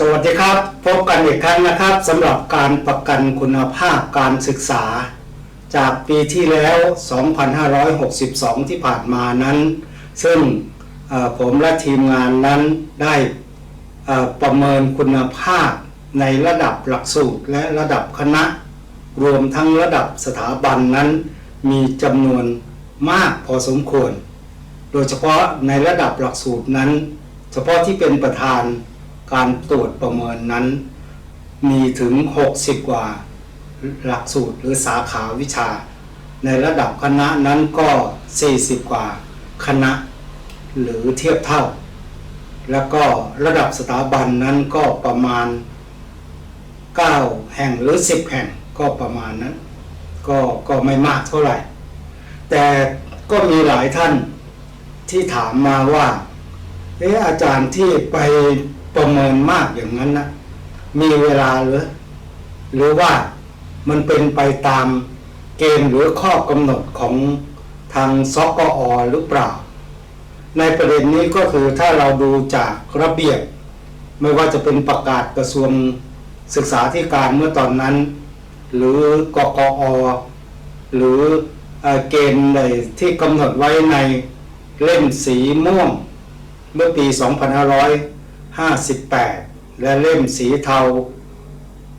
สวัสดีครับ พบกันอีกครั้งนะครับสำหรับการประกันคุณภาพการศึกษา จากปีที่แล้ว 2562 ที่ผ่านมานั้น ซึ่งผมและทีมงานนั้นได้ประเมินคุณภาพในระดับหลักสูตรและระดับคณะ รวมทั้งระดับสถาบันนั้น มีจำนวนมากพอสมควร โดยเฉพาะในระดับหลักสูตรนั้น เฉพาะที่เป็นประธาน การตรวจประเมินนั้น มีถึง 60 กว่าหลักสูตรหรือสาขาวิชา ในระดับคณะนั้นก็ 40 กว่าคณะ หรือเทียบเท่า แล้วก็ระดับสถาบันนั้นก็ประมาณ 9 แห่งหรือ 10 แห่งก็ประมาณนั้น ก็ก็ไม่มากเท่าไหร่ แต่ก็มีหลายท่านที่ถามมาว่าเอออาจารย์ที่ไป ประเมินมากอย่างนั้นนะมีเวลาหรือหรือว่ามันเป็นไปตามเกณฑ์หรือข้อกำหนดของทางสกอหรือเปล่า ในประเด็นนี้ก็คือถ้าเราดูจากระเบียบ ไม่ว่าจะเป็นประกาศกระทรวงศึกษาธิการเมื่อตอนนั้น หรือกกอหรือเอ่อเกณฑ์ใดที่กำหนดไว้ในเล่มสีม่วง เมื่อปี 2558 และเล่มสีเทา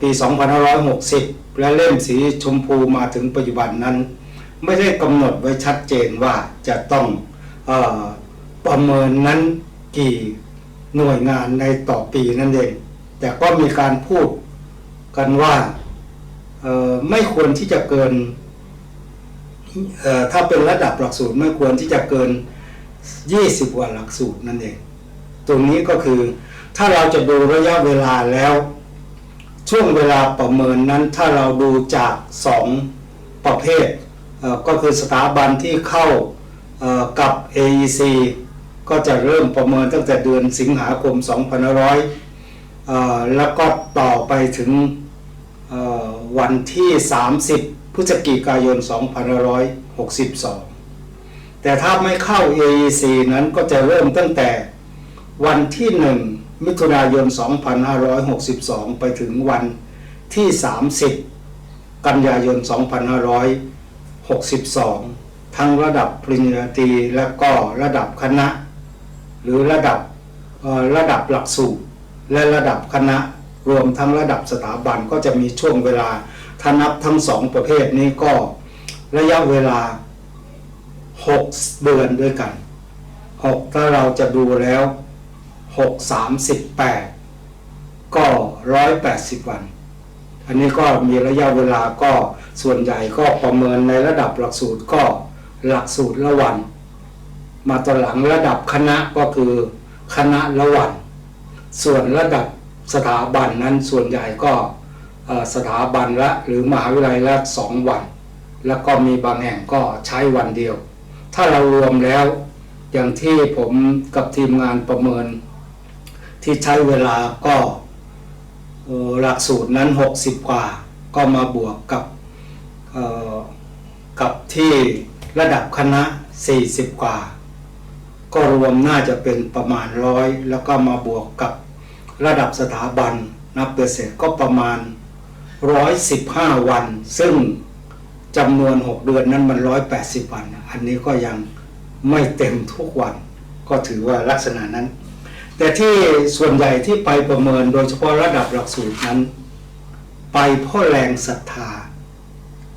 ปี 2560 และเล่มสีชมพูมาถึงปัจจุบันนั้น ไม่ได้กำหนดไว้ชัดเจนว่าจะต้องอประเมินนั้นกี่หน่วยงานในต่อปีนั่นเอง แต่ก็มีการพูดกันว่าไม่ควรที่จะเกินถ้าเป็นระดับหลักสูตรไม่ควรที่จะเกิน 20กว่าหลักสูตรนั่นเอง ตรงนี้ก็คือ ถ้าเราจะดูระยะเวลาแล้ว ช่วงเวลาประเมินนั้นถ้าเราดูจากสองประเภทเก็คือสถาบันที่เข้ากับ AEC ก็จะเริ่มประเมินตั้งแต่เดือนสิงหาคม 2500เอ่อแล้วก็ต่อไปถึงวันที่ 30 พฤศจิกายน 2562 แต่ถ้าไม่เข้า AEC นั้นก็จะเริ่มตั้งแต่ วันที่ 1 มิถุนายน 2562 ไปถึงวันที่ 30 กันยายน 2562 ทั้งระดับปริญญาตรีและก็ระดับคณะ หรือระดับระดับหลักสูตรและระดับคณะรวมทั้งระดับสถาบันก็จะมีช่วงเวลาถ้านับทั้งสองประเภทนี้ก็ระยะเวลา 6 เดือนด้วยกัน 6 ถ้าเราจะดูแล้ว 6 38ก็ 180 วัน อันนี้ก็มีระยะเวลาก็ส่วนใหญ่ก็ประเมินในระดับหลักสูตรก็หลักสูตรละวัน มาตอนหลังระดับคณะก็คือคณะละวัน ส่วนระดับสถาบันนั้นส่วนใหญ่ก็สถาบันละหรือมหาวิทยาลัยละสองวัน แล้วก็มีบางแห่งก็ใช้วันเดียว ถ้าเรารวมแล้วอย่างที่ผมกับทีมงานประเมิน ที่ใช้เวลาก็หลักสูตรนั้น 60 กว่า ก็มาบวกกับกับที่ระดับคณะ 40 กว่า ก็รวมน่าจะเป็นประมาณร้อยแล้วก็มาบวกกับระดับสถาบันนับเปอร์เซ็นต์ก็ประมาณ 115 วัน ซึ่งจำนวน 6 เดือนนั้นมัน 180 วัน อันนี้ก็ยังไม่เต็มทุกวัน ก็ถือว่าลักษณะนั้น แต่ที่ส่วนใหญ่ที่ไปประเมินโดยเฉพาะระดับหลักสูตรนั้น ไปเพราะแรงศรัทธา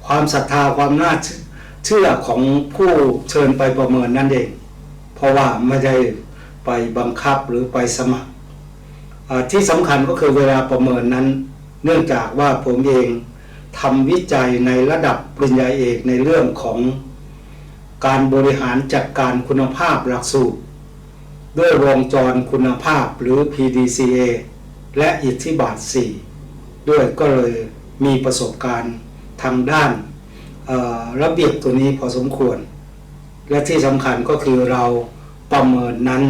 ความศรัทธาความน่าเชื่อของผู้เชิญไปประเมินนั่นเอง เพราะว่าไม่ได้ไปบังคับหรือไปสมัครที่สำคัญก็คือเวลาประเมินนั้น เนื่องจากว่าผมเองทำวิจัยในระดับปริญญาเอกในเรื่องของการบริหารจัดการคุณภาพหลักสูตร ด้วยวงจรคุณภาพหรือ PDCA และอิทธิบาท 4 ด้วยก็เลยมีประสบการณ์ทางด้านระเบียบตัวนี้พอสมควร และที่สำคัญก็คือเราประเมินนั้น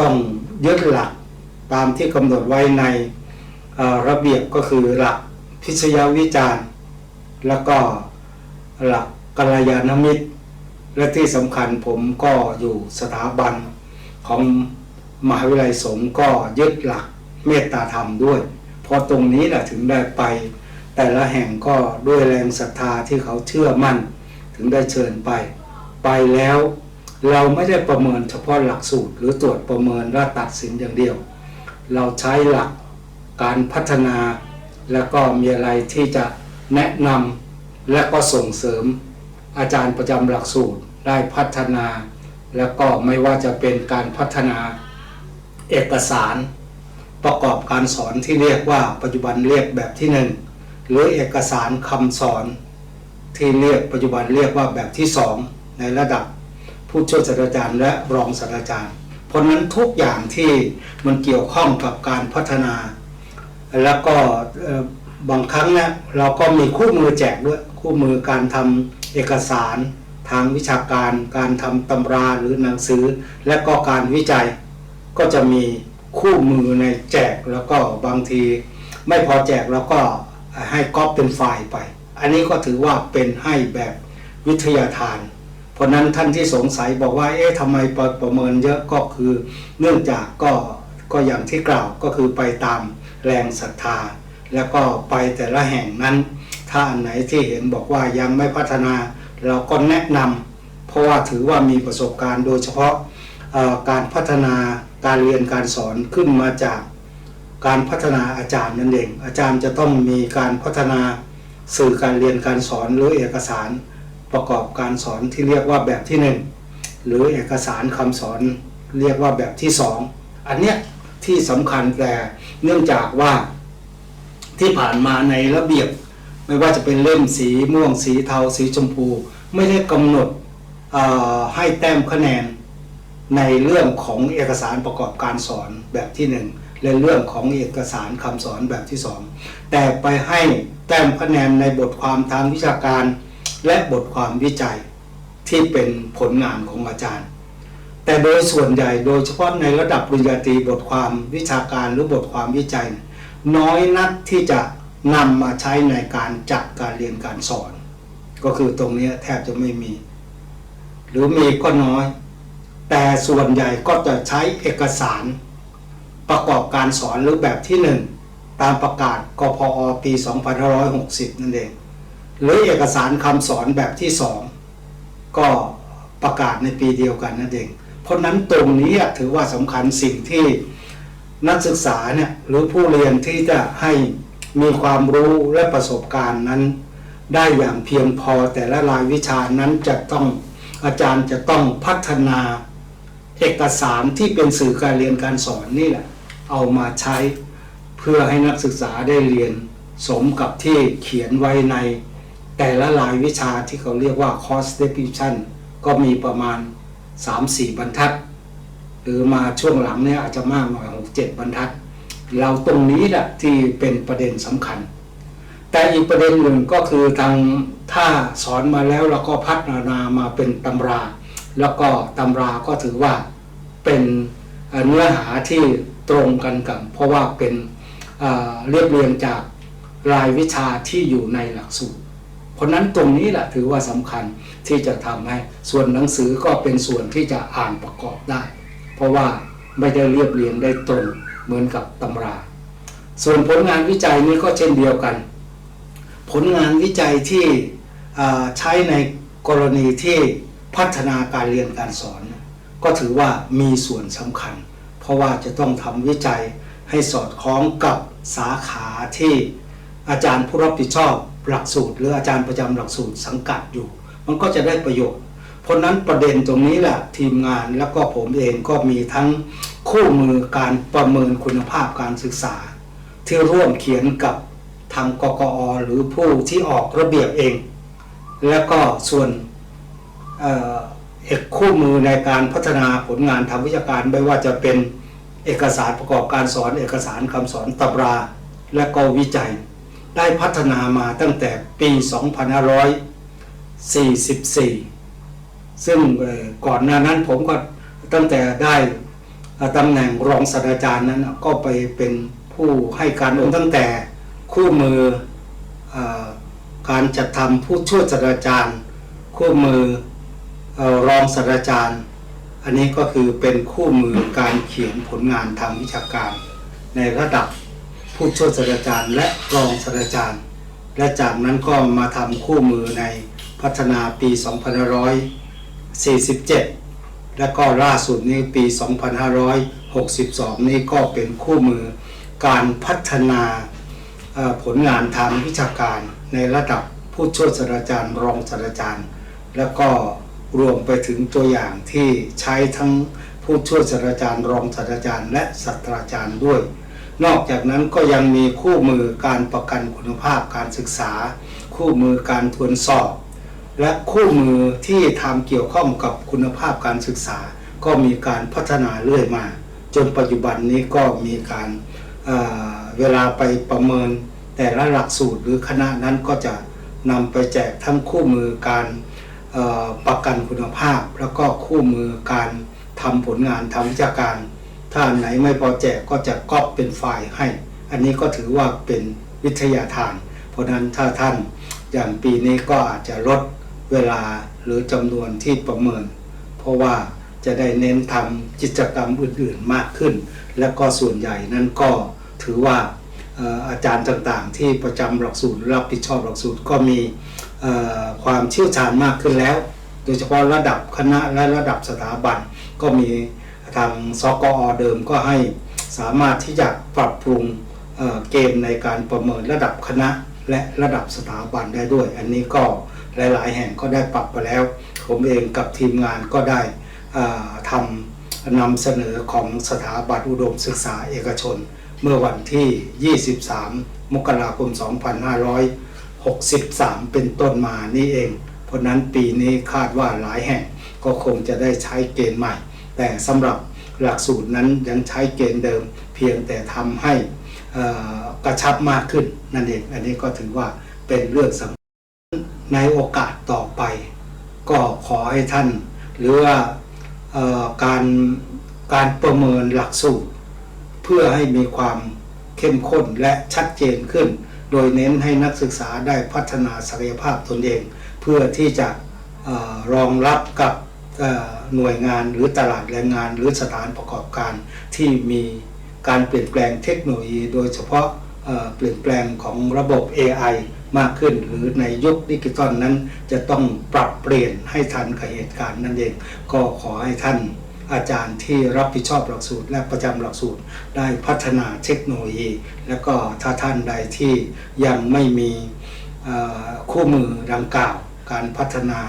ต้องยึดหลักตามที่กำหนดไว้ในระเบียบก็คือหลักพิชยวิจารณ์ แล้วก็หลักกัลยาณมิตร และที่สำคัญผมก็อยู่สถาบัน ของมหาวิทยาลัยสงฆ์ก็ยึดหลักเมตตาธรรมด้วยพราะตรงนี้แหละถึงได้ไป แต่ละแห่งก็ด้วยแรงศรัทธาที่เขาเชื่อมั่น ถึงได้เชิญไป ไปแล้วเราไม่ได้ประเมินเฉพาะหลักสูตร หรือตรวจประเมินและตัดสินอย่างเดียว เราใช้หลักการพัฒนา แล้วก็มีอะไรที่จะแนะนำและก็ส่งเสริมอาจารย์ประจำหลักสูตรได้พัฒนา แล้วก็ไม่ว่าจะเป็นการพัฒนาเอกสาร ประกอบการสอนที่เรียกว่าปัจจุบันเรียกแบบที่หนึ่งหรือเอกสารคำสอนที่เรียกปัจจุบันเรียกว่าแบบที่สองในระดับผู้ช่วยศาสตราจารย์และรองศาสตราจารย์ เพราะนั้นทุกอย่างที่มันเกี่ยวข้องกับการพัฒนา แล้วก็บางครั้งเนี่ยเราก็มีคู่มือแจกด้วยคู่มือการทำเอกสาร ทางวิชาการ การทำตำราหรือหนังสือ และก็การวิจัย ก็จะมีคู่มือในแจกแล้วก็บางที ไม่พอแจกแล้วก็ให้ก๊อปเป็นไฟล์ไป อันนี้ก็ถือว่าเป็นให้แบบวิทยาทาน เพราะนั้นท่านที่สงสัยบอกว่า เอ๊ะทำไมประประเมินเยอะก็คือ เนื่องจากก็ก็อย่างที่กล่าวก็คือไปตามแรงศรัทธา แล้วก็ไปแต่ละแห่งนั้น ถ้าอันไหนที่เห็นบอกว่ายังไม่พัฒนา เราก็แนะนำเพราะว่าถือว่ามีประสบการณ์โดยเฉพาะการพัฒนาการเรียนการสอนขึ้นมาจากการพัฒนาอาจารย์นั่นเอง อาจารย์จะต้องมีการพัฒนาสื่อการเรียนการสอนหรือเอกสารประกอบการสอนที่เรียกว่าแบบที่หนึ่งหรือเอกสารคำสอนเรียกว่าแบบที่สองอันเนี้ยที่สำคัญแต่เนื่องจากว่าที่ผ่านมาในระเบียบ ไม่ว่าจะเป็นเล่มสีม่วงสีเทาสีชมพู ไม่ได้กำหนดให้แต้มคะแนนในเรื่องของเอกสารประกอบการสอนแบบที่หนึ่งและเรื่องของเอกสารคำสอนแบบที่สองแต่ไปให้แต้มคะแนนในบทความทางวิชาการ และบทความวิจัยที่เป็นผลงานของอาจารย์ แต่โดยส่วนใหญ่โดยเฉพาะในระดับปริญญาตรีบทความวิชาการหรือบทความวิจัย น้อยนักที่จะ นำมาใช้ในการจัดการเรียนการสอน ก็คือตรงนี้แทบจะไม่มี หรือมีก็น้อย แต่ส่วนใหญ่ก็จะใช้เอกสาร ประกอบการสอนหรือแบบที่หนึ่งตามประกาศกพอปี2560 นั่นเอง หรือเอกสารคำสอนแบบที่สองก็ประกาศในปีเดียวกันนั่นเอง เพราะฉะนั้นตรงนี้ถือว่าสำคัญสิ่งที่นักศึกษาเนี่ยหรือผู้เรียนที่จะให้ มีความรู้และประสบการณ์นั้น ได้อย่างเพียงพอแต่ละรายวิชานั้นจะต้องอาจารย์จะต้องพัฒนาเอกสารที่เป็นสื่อการเรียนการสอนนี่แหละ เอามาใช้เพื่อให้นักศึกษาได้เรียนสมกับที่เขียนไว้ในแต่ละรายวิชาที่เขาเรียกว่า course description ก็มีประมาณ 3-4 บรรทัด หรือมาช่วงหลังเนี่ยอาจจะมากหน่อย 6-7 บรรทัด เราตรงนี้แหละที่เป็นประเด็นสำคัญ แต่อีกประเด็นหนึ่งก็คือทางถ้าสอนมาแล้วเราก็พัฒนามาเป็นตำรา แล้วก็ตำราก็ถือว่าเป็นเนื้อหาที่ตรงกันกับเพราะว่าเป็นเรียบเรียงจากรายวิชาที่อยู่ในหลักสูตร เพราะนั้นตรงนี้แหละถือว่าสำคัญที่จะทำให้ส่วนหนังสือก็เป็นส่วนที่จะอ่านประกอบได้ เพราะว่าไม่ได้เรียบเรียงได้ตรง เหมือนกับตำรา ส่วนผลงานวิจัยนี้ก็เช่นเดียวกัน ผลงานวิจัยที่ใช้ในกรณีที่พัฒนาการเรียนการสอน ก็ถือว่ามีส่วนสำคัญ เพราะว่าจะต้องทำวิจัยให้สอดคล้องกับสาขาที่อาจารย์ผู้รับผิดชอบหลักสูตร หรืออาจารย์ประจำหลักสูตรสังกัดอยู่ มันก็จะได้ประโยชน์ เพราะนั้นประเด็นตรงนี้แหละทีมงานแล้วก็ผมเองก็มีทั้งคู่มือการประเมินคุณภาพการศึกษา ที่ร่วมเขียนกับทางกกอหรือผู้ที่ออกระเบียบเอง แล้วก็ส่วนเอ่อเอกคู่มือในการพัฒนาผลงานทางวิชาการไม่ว่าจะเป็นเอกสารประกอบการสอนเอกสารคำสอนตำรา และก็วิจัย ได้พัฒนามาตั้งแต่ปี 2544 ซึ่งก่อนหน้านั้นผมก็ตั้งแต่ได้ตำแหน่งรองศาสตราจารย์นั้นก็ไปเป็นผู้ให้การอบรมตั้งแต่คู่มืออการจัดทำผู้ช่วยศาสตราจารย์ คู่มืออรองศาสตราจารย์ อันนี้ก็คือเป็นคู่มือการเขียนผลงานทางวิชาการ ในระดับผู้ช่วยศาสตราจารย์ และรองศาสตราจารย์ และจากนั้นก็มาทำคู่มือในพัฒนาปี 2547 และก็ล่าสุดนี้ปี 2562 นี้ก็เป็นคู่มือการพัฒนาผลงานทางวิชาการในระดับผู้ช่วยศาสตราจารย์รองศาสตราจารย์ แล้วก็รวมไปถึงตัวอย่างที่ใช้ทั้งผู้ช่วยศาสตราจารย์รองศาสตราจารย์ และศาสตราจารย์ด้วย นอกจากนั้นก็ยังมีคู่มือการประกันคุณภาพการศึกษา คู่มือการทวนสอบ และคู่มือที่ทำเกี่ยวข้องกับคุณภาพการศึกษา ก็มีการพัฒนาเรื่อยมา จนปัจจุบันนี้ก็มีการเอ่อเวลาไปประเมิน แต่ละหลักสูตรหรือคณะนั้นก็จะนำไปแจกทั้งคู่มือการประกันคุณภาพ แล้วก็คู่มือการทำผลงานทางวิชาการ ถ้าไหนไม่พอแจกก็จะก๊อปเป็นไฟล์ให้ อันนี้ก็ถือว่าเป็นวิทยาทาน เพราะนั้นถ้าท่านอย่างปีนี้ก็อาจจะลด เวลาหรือจำนวนที่ประเมิน เพราะว่าจะได้เน้นทำกิจกรรมอื่นๆมากขึ้น และก็ส่วนใหญ่นั้นก็ถือว่าอาจารย์ต่างๆ ที่ประจำหลักสูตรรับผิดชอบหลักสูตรก็มีความเชี่ยวชาญมากขึ้นแล้ว โดยเฉพาะระดับคณะและระดับสถาบันก็มีทางสกอเดิมก็ให้สามารถที่จะปรับปรุงเอ่อเกณฑ์ในการประเมินระดับคณะและระดับสถาบันได้ด้วย อันนี้ก็ หลาย ๆ แห่งก็ได้ปรับไปแล้ว ผมเองกับทีมงานก็ได้ทำนำเสนอของสถาบันอุดมศึกษาเอกชน เมื่อวันที่ 23 มกราคม 2563 เป็นต้นมานี่เอง เพราะนั้นปีนี้คาดว่าหลายแห่งก็คงจะได้ใช้เกณฑ์ใหม่ แต่สำหรับหลักสูตรนั้นยังใช้เกณฑ์เดิม เพียงแต่ทำให้กระชับมากขึ้นนั่นเอง อันนี้ก็ถือว่าเป็นเรื่องสำคัญ ในโอกาสต่อไป ก็ขอให้ท่าน หรือว่าเอ่อการการประเมินหลักสูตร เพื่อให้มีความเข้มข้นและชัดเจนขึ้น โดยเน้นให้นักศึกษาได้พัฒนาศักยภาพตนเอง เพื่อที่จะออรองรับกับหน่วยงานหรือตลาดแรงงานหรือสถานประกอบการที่มีการเปลี่ยนแปลงเทคโนโลยี โดยเฉพาะเอ่อเปลี่ยนแปลงของระบบ AI มากขึ้น หรือในยุคดิจิตอลนั้น จะต้องปรับเปลี่ยนให้ทันกับเหตุการณ์นั่นเอง ก็ขอให้ท่านอาจารย์ที่รับผิดชอบหลักสูตร และประจำหลักสูตร ได้พัฒนาเทคโนโลยี แล้วก็ถ้าท่านใดที่ยังไม่มีคู่มือดังกล่าว การพัฒนา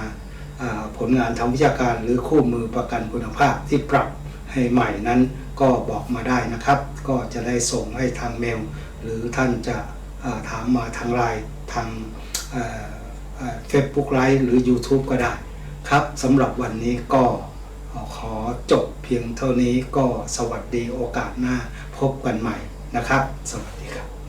ผลงานทางวิชาการ หรือคู่มือประกันคุณภาพที่ปรับให้ใหม่นั้นก็บอกมาได้นะครับ ก็จะได้ส่งให้ทางเมล หรือท่านจะถามมาทางไลน์ ทางเฟซบุ๊กไลฟ์หรือ YouTube ก็ได้ครับสำหรับวันนี้ก็ขอจบเพียงเท่านี้ก็สวัสดีโอกาสหน้าพบกันใหม่นะครับ สวัสดีครับ